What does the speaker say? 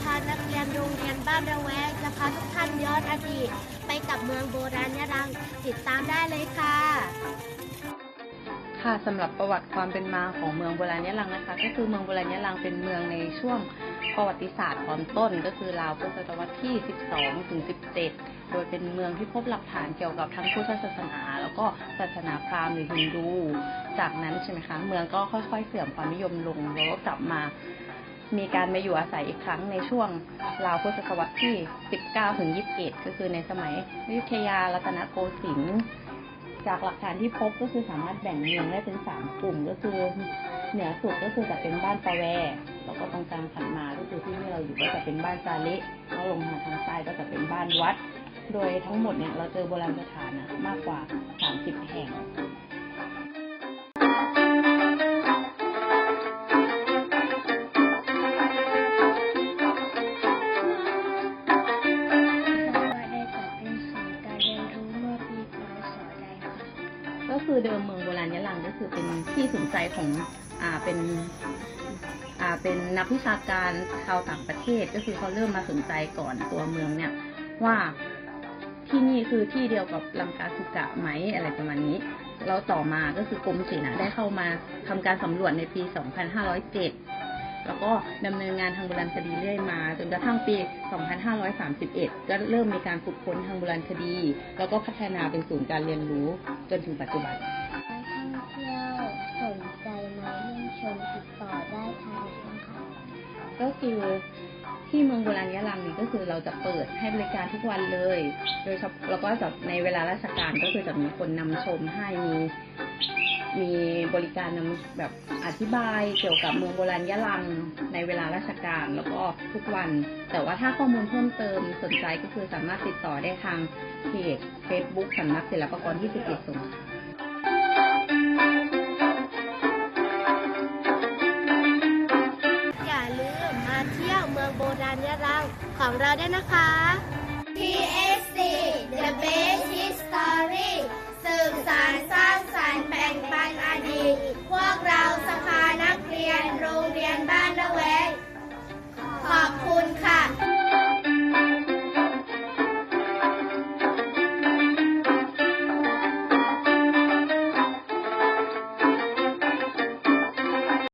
พานักเรียนโรงเรียนบ้านระแวงจะพาทุกท่านย้อนอดีตไปกับเมืองโบราณยะรังติดตามได้เลยค่ะ ค่ะสำหรับประวัติความเป็นมาของเมืองโบราณยะลังนะคะ ก็คือเมืองโบราณยะลังเป็นเมืองในช่วงประวัติศาสตร์ตอนต้น ก็คือราวพุทธศตวรรษที่ 12 ถึง 17 โดยเป็นเมืองที่พบหลักฐานเกี่ยวกับทั้งพุทธศาสนา แล้วก็ศาสนาพราหมณ์หรือฮินดู จากนั้นใช่ไหมคะ เมืองก็ค่อยๆ เสื่อมความนิยมลงแล้วก็กลับมา มีการมาอยู่อาศัยอีกครั้งในช่วงราวพุทธศตวรรษที่ 19 ถึง 21 ก็คือในสมัยอยุธยารัตนโกสินทร์จากหลักฐานที่พบก็คือสามารถแบ่งเมืองได้เป็นสามกลุ่มก็คือเหนือสุดก็คือจะเป็นบ้านปะแวแล้วก็ตรงกลางขันมาก็คือที่ที่เราอยู่ก็จะเป็นบ้านซาเละแล้วลงมาทางใต้ก็จะเป็นบ้านวัด โดยทั้งหมดเนี่ยเราเจอโบราณสถานนะมากกว่า 30 แห่ง ก็คือเดิมเมืองโบราณยะลังก็คือเป็นที่สนใจของอ่าเป็นอ่าเป็นนักวิชาการชาวต่างประเทศก็คือเขาเริ่มมาสนใจก่อนตัวเมืองเนี่ยว่าที่นี่คือที่เดียวกับลังกาสุกะไหมอะไรประมาณนี้แล้วต่อมาก็คือกรมศิลป์ได้เข้ามาทำการสำรวจในปี 2507 แล้วก็ดำเนินงานทางโบราณคดีเรื่อยมา จนกระทั่งปี 2531 ก็เริ่มมีการฝึกค้นทางโบราณคดี แล้วก็พัฒนาเป็นศูนย์การเรียนรู้จนถึงปัจจุบันนักท่องเที่ยวสนใจมาเยี่ยมชมติดต่อได้ทางไหนบ้างคะก็คือที่เมืองโบราณยะลังนี่ก็คือเราจะเปิดให้บริการทุกวันเลย โดยเฉพาะแล้วก็จะในเวลาราชการก็คือจะมีคนนำชมให้มี มีบริการนำแบบอธิบายเกี่ยวกับเมืองโบราณยะลังในเวลาราชการแล้วก็ทุกวัน แต่ว่าถ้าข้อมูลเพิ่มเติมสนใจก็คือสามารถติดต่อได้ทางเพจ Facebook สำนักศิลปากรที่11สงขลาอย่าลืมมาเที่ยวเมืองโบราณยะรังของเราได้นะคะ TSC The Best